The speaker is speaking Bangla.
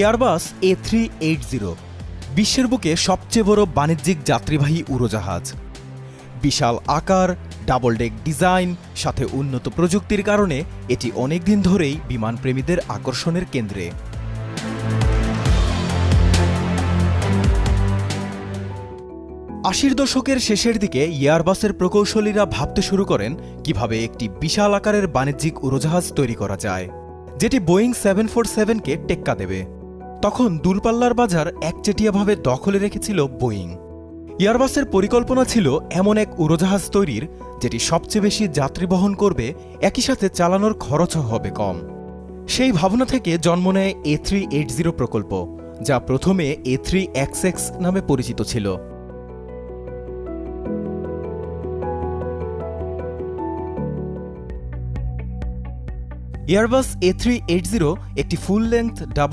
Airbus A three eight zero বিশ্বের বুকে সবচেয়ে বড় বাণিজ্যিক যাত্রীবাহী উড়োজাহাজ। বিশাল আকার ডাবল ডেক ডিজাইন সাথে উন্নত প্রযুক্তির কারণে এটি অনেকদিন ধরেই বিমানপ্রেমীদের আকর্ষণের কেন্দ্রে। আশির দশকের শেষের দিকে এয়ারবাসের প্রকৌশলীরা ভাবতে শুরু করেন কীভাবে একটি বিশাল আকারের বাণিজ্যিক উড়োজাহাজ তৈরি করা যায়, যেটি বোয়িং সেভেন ফোর সেভেনকে টেক্কা দেবে। তখন দূরপাল্লার বাজার একচেটিয়াভাবে দখলে রেখেছিল বোয়িং। এয়ারবাসের পরিকল্পনা ছিল এমন এক উড়োজাহাজ তৈরির, যেটি সবচেয়ে বেশি যাত্রী বহন করবে, একই সাথে চালানোর খরচও হবে কম। সেই ভাবনা থেকে জন্ম নেয় এ থ্রি এইট জিরো প্রকল্প, যা প্রথমে এ থ্রি এক্স এক্স নামে পরিচিত ছিল। Airbus A three eight zero একটি ফুল লেন্থ ডাবল